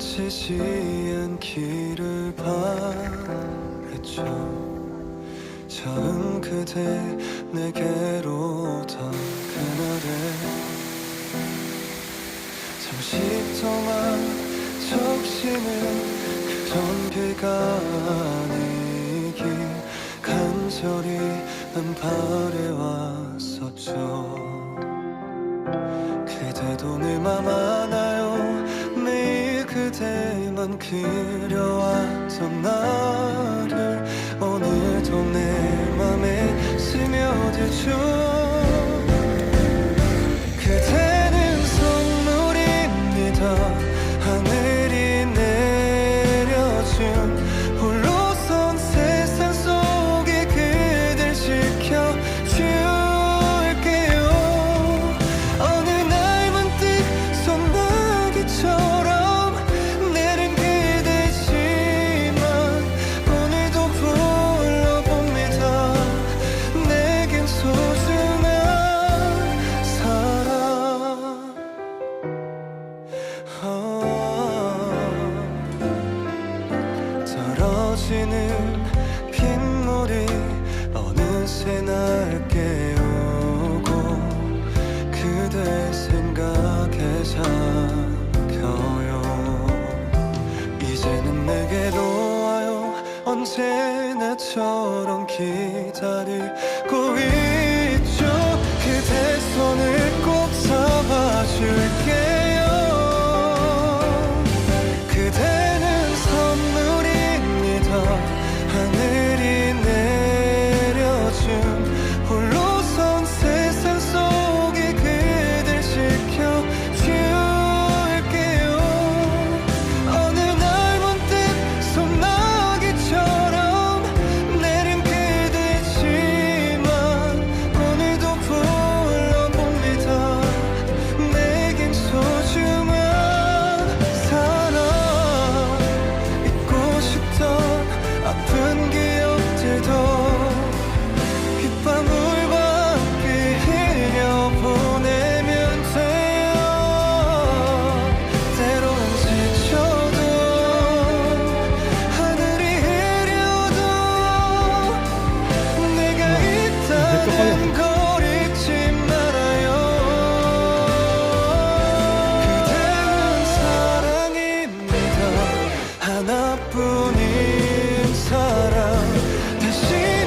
놓치지 않기를 바랬죠. 처음 그대 내게로 오던 그날에 잠시 동안 적시는 그런 비가 아니길 간절히 난 바래왔었죠. 그대도 내맘 아나요 매일 그대만 그려왔던 나를 오늘도 내 맘에 스며들죠 그새 날 깨우고 그대 생각에 잠겨요. 이제는 내게로 와요. 언제나처럼 기다리고 있죠. 그대 손을 꼭 꿈인 사랑 다시